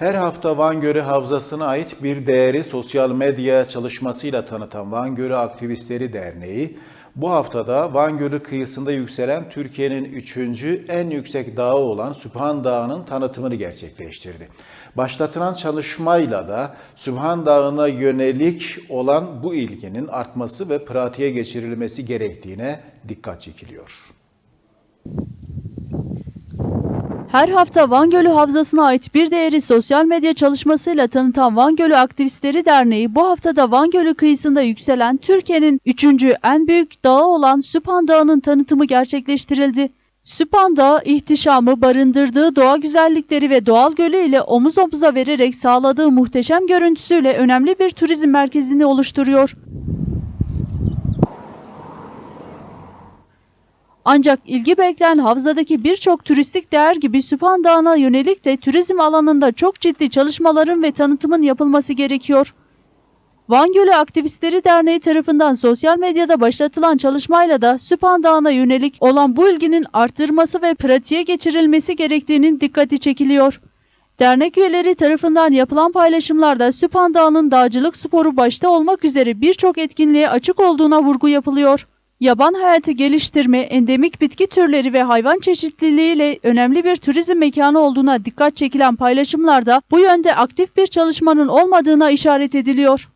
Her hafta Van Gölü Havzası'na ait bir değeri sosyal medya çalışmasıyla tanıtan Van Gölü Aktivistleri Derneği, bu haftada Van Gölü kıyısında yükselen Türkiye'nin üçüncü en yüksek dağı olan Sübhan Dağı'nın tanıtımını gerçekleştirdi. Başlatılan çalışmayla da Sübhan Dağı'na yönelik olan bu ilginin artması ve pratiğe geçirilmesi gerektiğine dikkat çekiliyor. Her hafta Van Gölü Havzası'na ait bir değeri sosyal medya çalışmasıyla tanıtan Van Gölü Aktivistleri Derneği bu haftada Van Gölü kıyısında yükselen Türkiye'nin üçüncü en büyük dağı olan Süphan Dağı'nın tanıtımı gerçekleştirildi. Süphan Dağı ihtişamı barındırdığı doğa güzellikleri ve doğal gölü ile omuz omuza vererek sağladığı muhteşem görüntüsüyle önemli bir turizm merkezini oluşturuyor. Ancak ilgi bekleyen havzadaki birçok turistik değer gibi Süphan Dağı'na yönelik de turizm alanında çok ciddi çalışmaların ve tanıtımın yapılması gerekiyor. Van Gölü Aktivistleri Derneği tarafından sosyal medyada başlatılan çalışmayla da Süphan Dağı'na yönelik olan bu ilginin arttırması ve pratiğe geçirilmesi gerektiğinin dikkati çekiliyor. Dernek üyeleri tarafından yapılan paylaşımlarda Süphan Dağı'nın dağcılık sporu başta olmak üzere birçok etkinliğe açık olduğuna vurgu yapılıyor. Yaban hayatı geliştirme, endemik bitki türleri ve hayvan çeşitliliği ile önemli bir turizm mekanı olduğuna dikkat çekilen paylaşımlarda bu yönde aktif bir çalışmanın olmadığına işaret ediliyor.